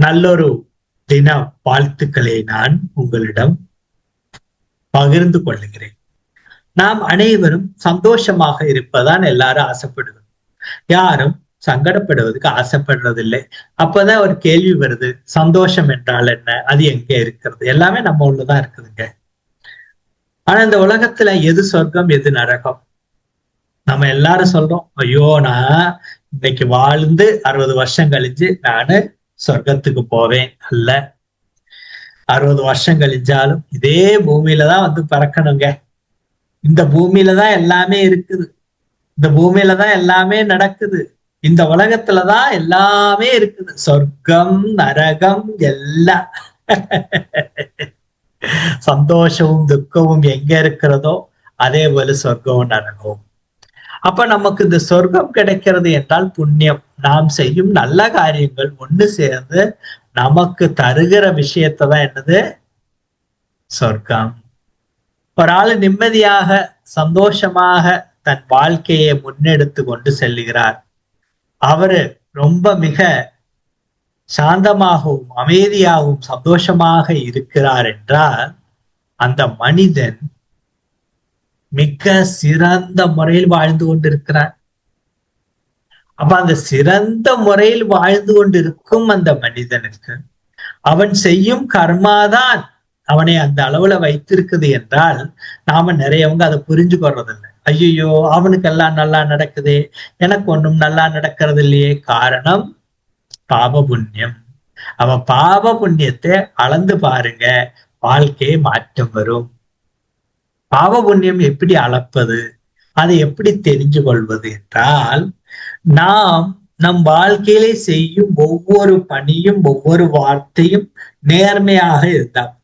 நல்லொரு தின வாழ்த்துக்களை நான் உங்களிடம் பகிர்ந்து கொள்ளுகிறேன். நாம் அனைவரும் சந்தோஷமாக இருப்பதான் எல்லாரும் ஆசைப்படுவோம் யாரும் சங்கடப்படுவதற்கு ஆசைப்படுறதில்லை. அப்பதான் ஒரு கேள்வி வருது சந்தோஷம் என்றால் என்ன? அது எங்க இருக்கிறது? எல்லாமே நம்ம உள்ளதான் இருக்குதுங்க. ஆனா இந்த உலகத்துல எது சொர்க்கம் எது நரகம்? நம்ம எல்லாரும் சொல்றோம் ஐயோ நான் இன்னைக்கு வாழ்ந்து அறுபது வருஷம் கழிஞ்சு நானு சொர்க்கத்துக்கு போவேன் அல்ல. அறுபது வருஷம் கழிஞ்சாலும் இதே பூமியில தான் வந்து பறக்கணுங்க. இந்த பூமியில தான் எல்லாமே இருக்குது. இந்த பூமியில தான் எல்லாமே நடக்குது. இந்த உலகத்துலதான் எல்லாமே இருக்குது. சொர்க்கம் நரகம் எல்லாம். சந்தோஷமும் துக்கமும் எங்க இருக்கிறதோ அதே போல சொர்க்கமும் நரகமும். அப்ப நமக்கு இந்த சொர்க்கம் கிடைக்கிறது என்றால் புண்ணியம். நாம் செய்யும் நல்ல காரியங்கள் ஒண்ணு சேர்ந்து நமக்கு தருகிற விஷயத்தை தான் என்னது? சொர்க்கம். ஒரு ஆள் நிம்மதியாக சந்தோஷமாக தன் வாழ்க்கையை முன்னெடுத்து கொண்டு செல்லுகிறார். அவரு ரொம்ப மிக சாந்தமாகவும் அமைதியாகவும் சந்தோஷமாக இருக்கிறார் என்றால் அந்த மனிதன் மிக சிறந்த முறையில் வாழ்ந்து கொண்டிருக்கிறார். அப்ப அந்த சிறந்த முறையில் வாழ்ந்து கொண்டிருக்கும் அந்த மனிதனுக்கு அவன் செய்யும் கர்மாதான் அவனை அந்த அளவுல வைத்திருக்குது என்றால் நாம நிறையவங்க அதை புரிஞ்சு கொள்றதில்லை ஐயோ அவனுக்கெல்லாம் நல்லா நடக்குதே எனக்கு ஒண்ணும் நல்லா நடக்கிறது இல்லையே காரணம் பாப புண்ணியம் அவன் பாப புண்ணியத்தை அளந்து பாருங்க வாழ்க்கையை மாற்றம் வரும். பாவ புண்ணியம் எப்படி அளப்பது? அதை எப்படி தெரிஞ்சு கொள்வது என்றால் நாம் நம் வாழ்க்கையிலே செய்யும் ஒவ்வொரு பணியும் ஒவ்வொரு வார்த்தையும் நேர்மையாக இருந்தால்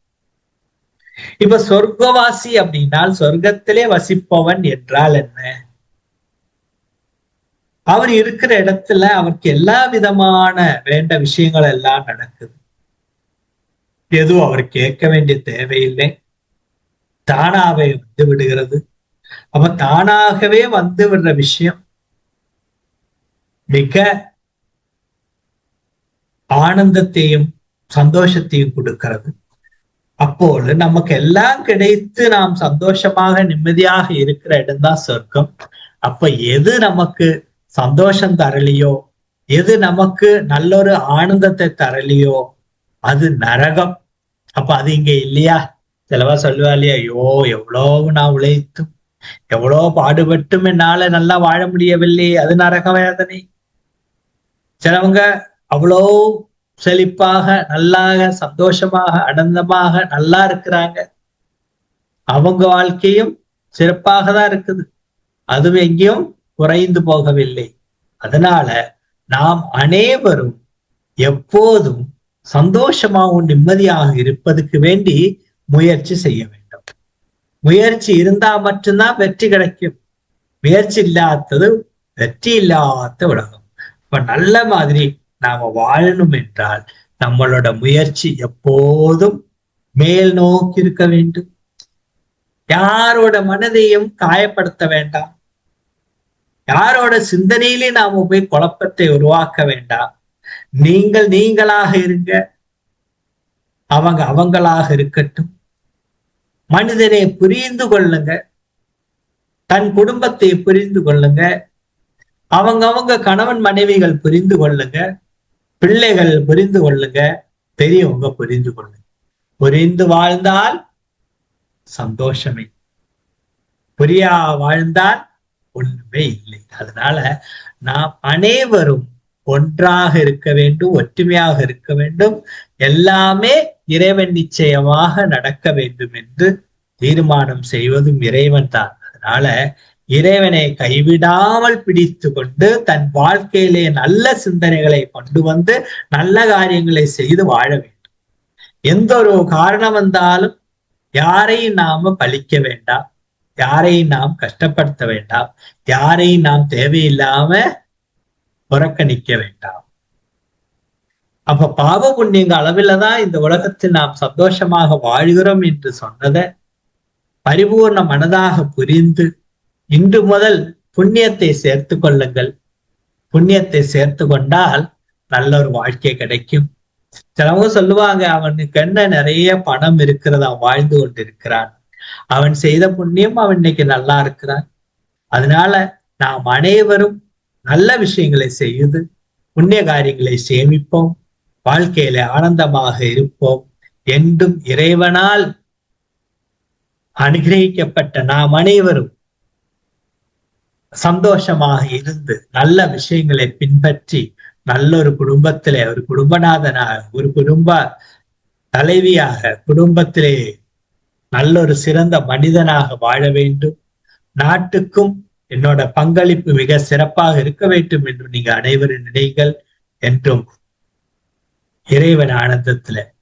இப்ப சொர்க்கவாசி அப்படின்னால் சொர்க்கத்திலே வசிப்பவன் என்றால் என்ன? அவர் இருக்கிற இடத்துல அவருக்கு எல்லா விதமான வேண்ட விஷயங்கள் எல்லாம் நடக்குது. எதுவும் அவர் கேட்க வேண்டிய தேவையில்லை. தானாவே வந்து விடுகிறது. அப்ப தானாகவே வந்து விடுற விஷயம் மிக ஆனந்தத்தையும் சந்தோஷத்தையும் கொடுக்கிறது. அப்போது நமக்கு எல்லாம் கிடைத்து நாம் சந்தோஷமாக நிம்மதியாக இருக்கிற இடம்தான் சொர்க்கம். அப்ப எது நமக்கு சந்தோஷம் தரலையோ எது நமக்கு நல்லொரு ஆனந்தத்தை தரலையோ அது நரகம். அப்ப அது இங்க இல்லையா? சிலவா சொல்லுவா இல்லையா ஐயோ எவ்வளவு நான் உழைத்தும் எவ்வளோ பாடுபட்டும் என்னால நல்லா வாழ முடியவில்லை அது நரக வேதனை. சிலவங்க அவ்வளோ செழிப்பாக நல்லாக சந்தோஷமாக ஆனந்தமாக நல்லா இருக்கிறாங்க. அவங்க வாழ்க்கையும் சிறப்பாக தான் இருக்குது. அதுவும் எங்கேயும் குறைந்து போகவில்லை. அதனால நாம் அனைவரும் எப்போதும் சந்தோஷமாகவும் நிம்மதியாக இருப்பதுக்கு வேண்டி முயற்சி செய்ய வேண்டும். முயற்சி இருந்தா மட்டும்தான் வெற்றி கிடைக்கும். முயற்சி இல்லாதது வெற்றி இல்லாத உலகம். இப்ப நல்ல மாதிரி நாம வாழணும் என்றால் நம்மளோட முயற்சி எப்போதும் மேல் நோக்கி இருக்க வேண்டும். யாரோட மனதையும் காயப்படுத்த வேண்டாம். யாரோட சிந்தனையிலே நாம போய் குழப்பத்தை உருவாக்க வேண்டாம். நீங்கள் நீங்களாக இருங்க. அவங்க அவங்களாக இருக்கட்டும். மனிதனை புரிந்து கொள்ளுங்க. தன் குடும்பத்தை புரிந்து கொள்ளுங்க. அவங்க அவங்க கணவன் மனைவிகள் புரிந்து கொள்ளுங்க. பிள்ளைகள் புரிந்து கொள்ளுங்க. பெரியவங்க புரிந்து கொள்ளுங்க. புரிந்து வாழ்ந்தால் சந்தோஷமே. புரியா வாழ்ந்தால் ஒண்ணுமே இல்லை. அதனால நாம் அனைவரும் ஒன்றாக இருக்க வேண்டும் ஒற்றுமையாக இருக்க வேண்டும். எல்லாமே இறைவன் நிச்சயமாக நடக்க வேண்டும் என்று தீர்மானம் செய்வதும் இறைவன் தான். அதனால இறைவனை கைவிடாமல் பிடித்து கொண்டு தன் வாழ்க்கையிலே நல்ல சிந்தனைகளை கொண்டு வந்து நல்ல காரியங்களை செய்து வாழ வேண்டும். எந்த ஒரு காரணம் வந்தாலும் யாரையும் நாம பழிக்க வேண்டாம். யாரையும் நாம் கஷ்டப்படுத்த வேண்டாம். யாரையும் நாம் தேவையில்லாம புறக்கணிக்க வேண்டாம். அப்ப பாவ புண்ணியங்க அளவில்தான் இந்த உலகத்தில் நாம் சந்தோஷமாக வாழ்கிறோம் என்று சொன்னதை பரிபூர்ண மனதாக புரிந்து இன்று முதல் புண்ணியத்தை சேர்த்து கொள்ளுங்கள். புண்ணியத்தை சேர்த்து கொண்டால் நல்ல ஒரு வாழ்க்கை கிடைக்கும். சிலவங்க சொல்லுவாங்க அவனுக்கு என்ன நிறைய பணம் இருக்கிறதா? வாழ்ந்து கொண்டிருக்கிறான். அவன் செய்த புண்ணியம் அவன் இன்னைக்கு நல்லா இருக்கிறான். அதனால நாம் அனைவரும் நல்ல விஷயங்களை செய்து புண்ணிய காரியங்களை சேமிப்போம். வாழ்க்கையில ஆனந்தமாக இருப்போம். என்றும் இறைவனால் அனுகிரகிக்கப்பட்ட நாம் அனைவரும் சந்தோஷமாக இருந்து நல்ல விஷயங்களை பின்பற்றி நல்ல ஒரு குடும்பத்திலே ஒரு குடும்பநாதனாக ஒரு குடும்ப தலைவியாக குடும்பத்திலே நல்ல ஒரு சிறந்த மனிதனாக வாழ வேண்டும். நாட்டுக்கும் என்னோட பங்களிப்பு மிக சிறப்பாக இருக்க வேண்டும் என்று நீங்க அனைவரும் நினைங்கள் என்றும் இறைவன் ஆனந்தத்துல